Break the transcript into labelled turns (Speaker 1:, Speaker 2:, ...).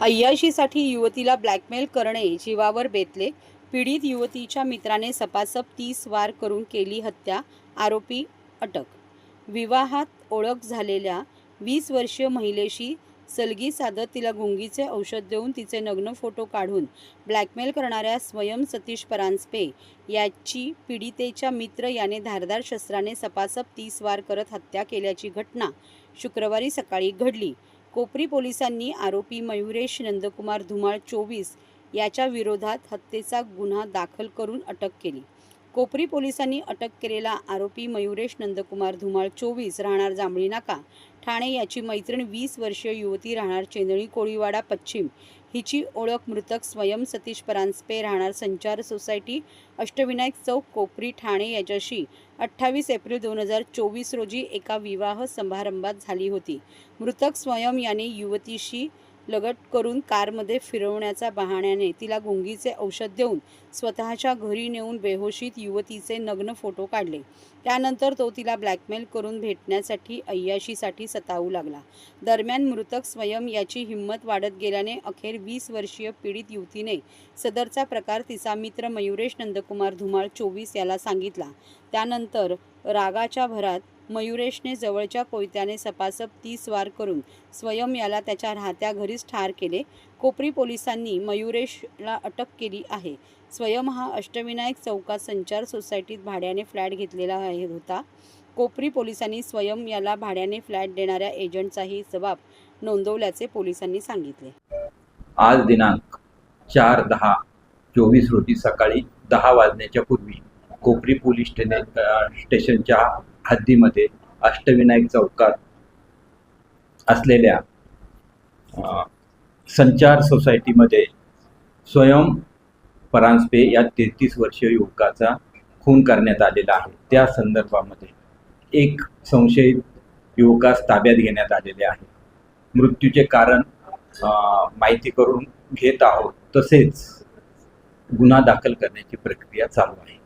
Speaker 1: अय्याशीसाठी युवतीला blackmail करणे जीवावर बेतले. पीडित युवतीच्या मित्राने सपासप तीस वार करून केली हत्या आरोपी अटक. विवाहात ओळख झालेल्या वीस वर्षीय महिलेशी सलगी साधत तिला गुंगीचे औषध देऊन तिचे नग्न फोटो काढून ब्लॅकमेल करणाऱ्या स्वयं सतीश परांजपे याची पीडितेच्या मित्र याने धारदार शस्त्राने सपासप तीस वार करत हत्या केल्याची घटना शुक्रवारी सकाळी घडली. कोपरी पोलिसांनी आरोपी मयुरेश नंदकुमार धुमाळ चोवीस याच्या विरोधात हत्येचा गुन्हा दाखल करून अटक केली. कोपरी पोलिसांनी अटक केलेला आरोपी मयुरेश नंदकुमार धुमाळ चोवीस राहणार जांभळी नाका. ठाणे याची मैत्रीण वीस वर्षीय युवती राहणार चेंदळी कोळीवाडा पश्चिम. हिची ओळख मृतक स्वयं सतीश परांजपे राहणार संचार सोसायटी अष्टविनायक चौक कोपरी ठाणे याच्याशी. अठ्ठावीस एप्रिल दोन हजार चोवीस रोजी एका विवाह समारंभात झाली होती. मृतक स्वयं याने युवतीशी लगट करून कारमध्ये फिरवण्याच्या बहाण्याने तिला गुंगीचे औषध देऊन स्वतःच्या घरी नेऊन बेहोशीत युवतीचे नग्न फोटो काढले. त्यानंतर तो तिला ब्लॅकमेल करून भेटण्यासाठी अय्याशीसाठी सतावू लागला. दरम्यान मृतक स्वयं याची हिंमत वाढत गेल्याने अखेर वीस वर्षीय पीडित युवतीने सदरचा प्रकार तिचा मित्र मयुरेश नंदकुमार धुमाळ चोवीस याला सांगितला. त्यानंतर रागाच्या भरात मयुरेशने जवळच्या कोयत्याने सपासप तीस वार करून स्वयं याला त्याच्या राहत्या घरीच ठार केले. कोपरी पोलिसांनी मयुरेशला अटक केली आहे. स्वयं हा अष्टविनायक चौकात संचार सोसायटीत भाड्याने फ्लॅट घेतलेला आहे होता. कोपरी पोलिसांनी स्वयं याला भाड्याने फ्लॅट देणाऱ्या एजंटचाही जबाब नोंदवल्याचे पोलिसांनी सांगितले.
Speaker 2: आज दिनांक चार दहा चोवीस रोजी सकाळी दहा वाजण्याच्या पूर्वी कोपरी पोलीस स्टेशनच्या हद्दीमध्ये अष्टविनायक चौकात असलेल्या संचार सोसायटीमध्ये स्वयं परांजपे या तेहतीस वर्षीय युवकाचा खून करण्यात आलेला आहे. त्या संदर्भामध्ये एक संशयित युवकास ताब्यात घेण्यात आलेले आहे. मृत्यूचे कारण माहिती करून घेत आहोत तसेच गुन्हा दाखल करण्याची प्रक्रिया चालू आहे.